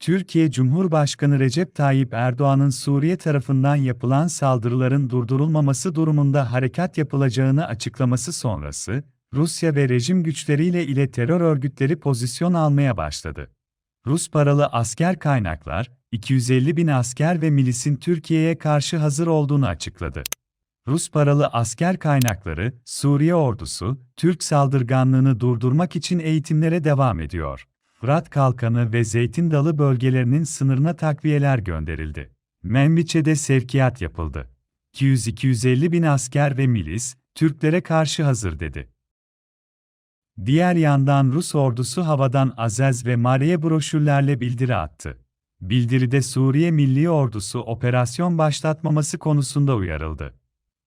Türkiye Cumhurbaşkanı Recep Tayyip Erdoğan'ın Suriye tarafından yapılan saldırıların durdurulmaması durumunda harekat yapılacağını açıklaması sonrası, Rusya ve rejim güçleriyle ile terör örgütleri pozisyon almaya başladı. Rus paralı asker kaynaklar, 250 bin asker ve milisin Türkiye'ye karşı hazır olduğunu açıkladı. Rus paralı asker kaynakları, Suriye ordusu, Türk saldırganlığını durdurmak için eğitimlere devam ediyor. Fırat Kalkanı ve Zeytin Dalı bölgelerinin sınırına takviyeler gönderildi. Menbiçe'de sevkiyat yapıldı. 200-250 bin asker ve milis, Türklere karşı hazır dedi. Diğer yandan Rus ordusu havadan Azez ve Mariye broşürlerle bildiri attı. Bildiride Suriye Milli Ordusu operasyon başlatmaması konusunda uyarıldı.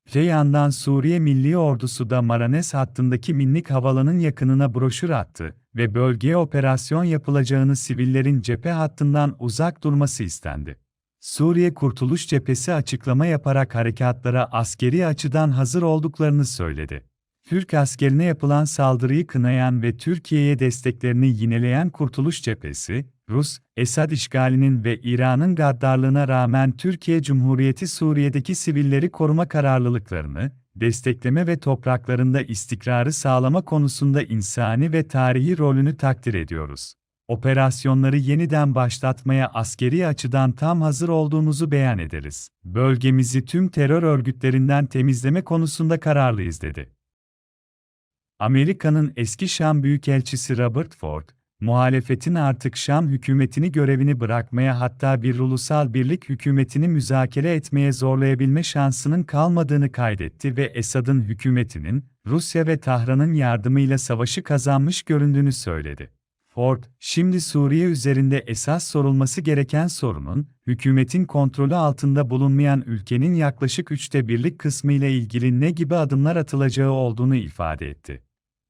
Öte yandan Suriye Milli Ordusu da Maranes hattındaki Minlik Havalanın yakınına broşür attı ve bölgeye operasyon yapılacağını sivillerin cephe hattından uzak durması istendi. Suriye Kurtuluş Cephesi açıklama yaparak harekatlara askeri açıdan hazır olduklarını söyledi. Türk askerine yapılan saldırıyı kınayan ve Türkiye'ye desteklerini yineleyen Kurtuluş Cephesi, Rus, Esad işgalinin ve İran'ın gaddarlığına rağmen Türkiye Cumhuriyeti Suriye'deki sivilleri koruma kararlılıklarını, destekleme ve topraklarında istikrarı sağlama konusunda insani ve tarihi rolünü takdir ediyoruz. Operasyonları yeniden başlatmaya askeri açıdan tam hazır olduğumuzu beyan ederiz. Bölgemizi tüm terör örgütlerinden temizleme konusunda kararlıyız dedi. Amerika'nın eski Şam Büyükelçisi Robert Ford, muhalefetin artık Şam hükümetini görevini bırakmaya hatta bir ulusal birlik hükümetini müzakere etmeye zorlayabilme şansının kalmadığını kaydetti ve Esad'ın hükümetinin, Rusya ve Tahran'ın yardımıyla savaşı kazanmış göründüğünü söyledi. Ford, şimdi Suriye üzerinde esas sorulması gereken sorunun, hükümetin kontrolü altında bulunmayan ülkenin yaklaşık üçte birlik kısmı ile ilgili ne gibi adımlar atılacağı olduğunu ifade etti.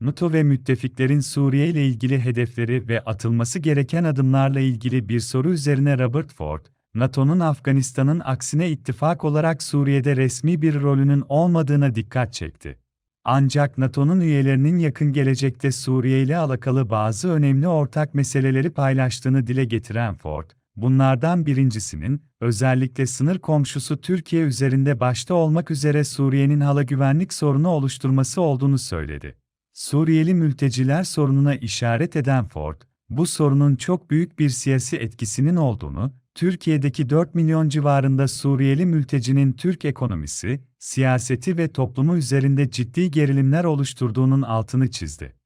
NATO ve müttefiklerin Suriye ile ilgili hedefleri ve atılması gereken adımlarla ilgili bir soru üzerine Robert Ford, NATO'nun Afganistan'ın aksine ittifak olarak Suriye'de resmi bir rolünün olmadığına dikkat çekti. Ancak NATO'nun üyelerinin yakın gelecekte Suriye ile alakalı bazı önemli ortak meseleleri paylaştığını dile getiren Ford, bunlardan birincisinin, özellikle sınır komşusu Türkiye üzerinde başta olmak üzere Suriye'nin hala güvenlik sorunu oluşturması olduğunu söyledi. Suriyeli mülteciler sorununa işaret eden Ford, bu sorunun çok büyük bir siyasi etkisinin olduğunu, Türkiye'deki 4 milyon civarında Suriyeli mültecinin Türk ekonomisi, siyaseti ve toplumu üzerinde ciddi gerilimler oluşturduğunun altını çizdi.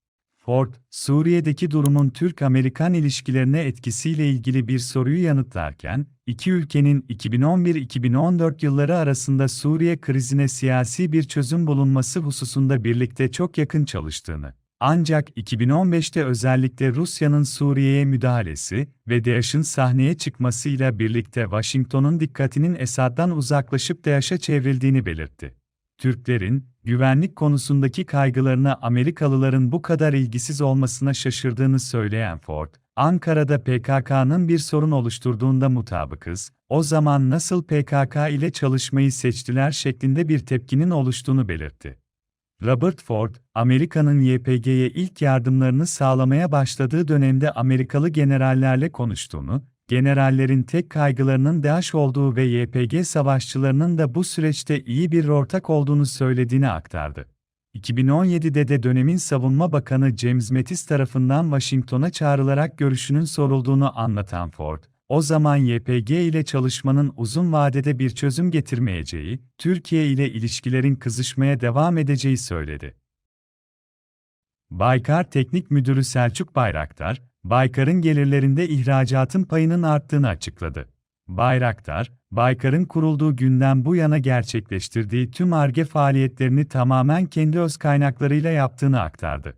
Ford, Suriye'deki durumun Türk-Amerikan ilişkilerine etkisiyle ilgili bir soruyu yanıtlarken, iki ülkenin 2011-2014 yılları arasında Suriye krizine siyasi bir çözüm bulunması hususunda birlikte çok yakın çalıştığını, ancak 2015'te özellikle Rusya'nın Suriye'ye müdahalesi ve DAEŞ'in sahneye çıkmasıyla birlikte Washington'un dikkatinin Esad'dan uzaklaşıp DAEŞ'e çevrildiğini belirtti. Türklerin, güvenlik konusundaki kaygılarına Amerikalıların bu kadar ilgisiz olmasına şaşırdığını söyleyen Ford, Ankara'da PKK'nın bir sorun oluşturduğunda mutabıkız, o zaman nasıl PKK ile çalışmayı seçtiler şeklinde bir tepkinin oluştuğunu belirtti. Robert Ford, Amerika'nın YPG'ye ilk yardımlarını sağlamaya başladığı dönemde Amerikalı generallerle konuştuğunu, generallerin tek kaygılarının DAEŞ olduğu ve YPG savaşçılarının da bu süreçte iyi bir ortak olduğunu söylediğini aktardı. 2017'de de dönemin Savunma Bakanı James Mattis tarafından Washington'a çağrılarak görüşünün sorulduğunu anlatan Ford, o zaman YPG ile çalışmanın uzun vadede bir çözüm getirmeyeceği, Türkiye ile ilişkilerin kızışmaya devam edeceği söyledi. Baykar Teknik Müdürü Selçuk Bayraktar, Baykar'ın gelirlerinde ihracatın payının arttığını açıkladı. Bayraktar, Baykar'ın kurulduğu günden bu yana gerçekleştirdiği tüm ARGE faaliyetlerini tamamen kendi öz kaynaklarıyla yaptığını aktardı.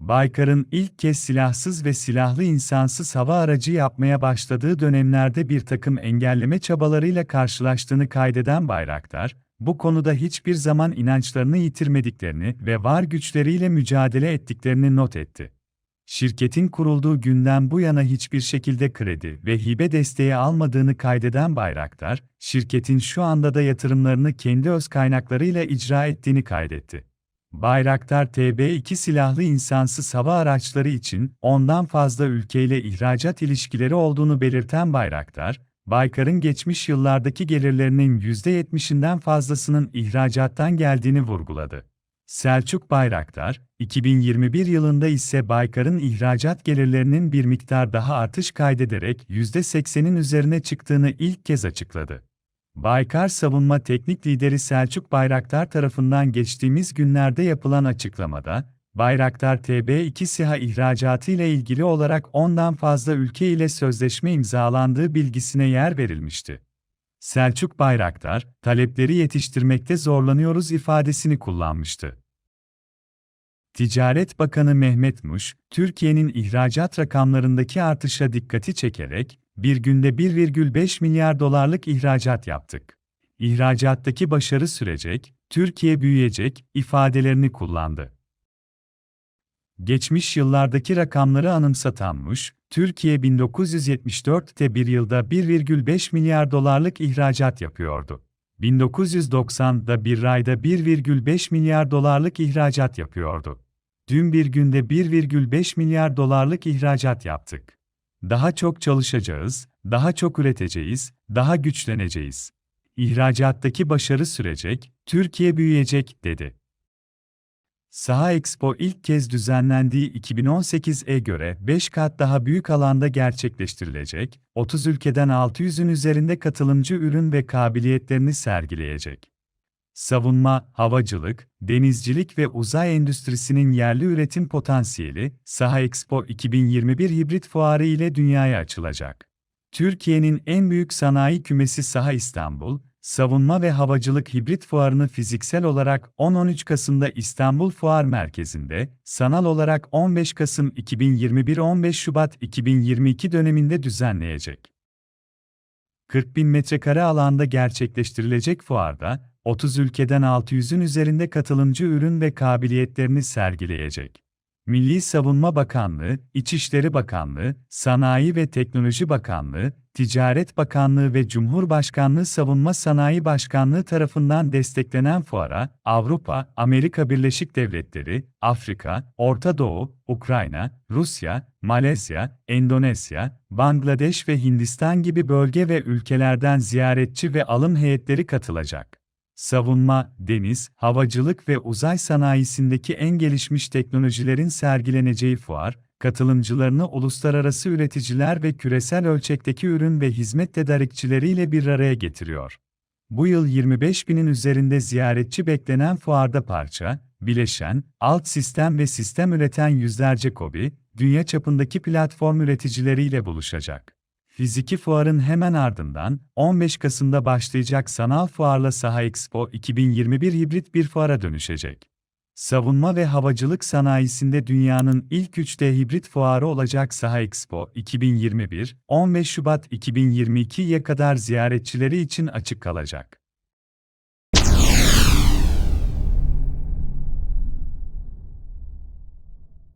Baykar'ın ilk kez silahsız ve silahlı insansız hava aracı yapmaya başladığı dönemlerde bir takım engelleme çabalarıyla karşılaştığını kaydeden Bayraktar, bu konuda hiçbir zaman inançlarını yitirmediklerini ve var güçleriyle mücadele ettiklerini not etti. Şirketin kurulduğu günden bu yana hiçbir şekilde kredi ve hibe desteği almadığını kaydeden Bayraktar, şirketin şu anda da yatırımlarını kendi öz kaynaklarıyla icra ettiğini kaydetti. Bayraktar TB2 silahlı insansız hava araçları için ondan fazla ülkeyle ihracat ilişkileri olduğunu belirten Bayraktar, Baykar'ın geçmiş yıllardaki gelirlerinin %70'inden fazlasının ihracattan geldiğini vurguladı. Selçuk Bayraktar, 2021 yılında ise Baykar'ın ihracat gelirlerinin bir miktar daha artış kaydederek %80'in üzerine çıktığını ilk kez açıkladı. Baykar Savunma Teknik Lideri Selçuk Bayraktar tarafından geçtiğimiz günlerde yapılan açıklamada, Bayraktar TB2 SİHA ihracatı ile ilgili olarak ondan fazla ülke ile sözleşme imzalandığı bilgisine yer verilmişti. Selçuk Bayraktar, talepleri yetiştirmekte zorlanıyoruz ifadesini kullanmıştı. Ticaret Bakanı Mehmet Muş, Türkiye'nin ihracat rakamlarındaki artışa dikkati çekerek, bir günde 1,5 milyar dolarlık ihracat yaptık. İhracattaki başarı sürecek, Türkiye büyüyecek ifadelerini kullandı. Geçmiş yıllardaki rakamları anımsatan Muş, Türkiye 1974'te bir yılda 1,5 milyar dolarlık ihracat yapıyordu. 1990'da bir ayda 1,5 milyar dolarlık ihracat yapıyordu. Dün bir günde 1,5 milyar dolarlık ihracat yaptık. Daha çok çalışacağız, daha çok üreteceğiz, daha güçleneceğiz. İhracattaki başarı sürecek, Türkiye büyüyecek, dedi. Saha Expo ilk kez düzenlendiği 2018'e göre 5 kat daha büyük alanda gerçekleştirilecek, 30 ülkeden 600'ün üzerinde katılımcı ürün ve kabiliyetlerini sergileyecek. Savunma, havacılık, denizcilik ve uzay endüstrisinin yerli üretim potansiyeli, Saha Expo 2021 hibrit fuarı ile dünyaya açılacak. Türkiye'nin en büyük sanayi kümesi Saha İstanbul, Savunma ve Havacılık Hibrit Fuarını fiziksel olarak 10-13 Kasım'da İstanbul Fuar Merkezi'nde, sanal olarak 15 Kasım 2021-15 Şubat 2022 döneminde düzenleyecek. 40 bin metrekare alanda gerçekleştirilecek fuarda, 30 ülkeden 600'ün üzerinde katılımcı ürün ve kabiliyetlerini sergileyecek. Milli Savunma Bakanlığı, İçişleri Bakanlığı, Sanayi ve Teknoloji Bakanlığı, Ticaret Bakanlığı ve Cumhurbaşkanlığı Savunma Sanayi Başkanlığı tarafından desteklenen fuara, Avrupa, Amerika Birleşik Devletleri, Afrika, Orta Doğu, Ukrayna, Rusya, Malezya, Endonezya, Bangladeş ve Hindistan gibi bölge ve ülkelerden ziyaretçi ve alım heyetleri katılacak savunma, deniz, havacılık ve uzay sanayisindeki en gelişmiş teknolojilerin sergileneceği fuar, katılımcılarını uluslararası üreticiler ve küresel ölçekteki ürün ve hizmet tedarikçileriyle bir araya getiriyor. Bu yıl 25 binin üzerinde ziyaretçi beklenen fuarda parça, bileşen, alt sistem ve sistem üreten yüzlerce kobi, dünya çapındaki platform üreticileriyle buluşacak. Fiziki fuarın hemen ardından 15 Kasım'da başlayacak sanal fuarla Saha Expo 2021 hibrit bir fuara dönüşecek. Savunma ve havacılık sanayisinde dünyanın ilk 3D hibrit fuarı olacak Saha Expo 2021, 15 Şubat 2022'ye kadar ziyaretçileri için açık kalacak.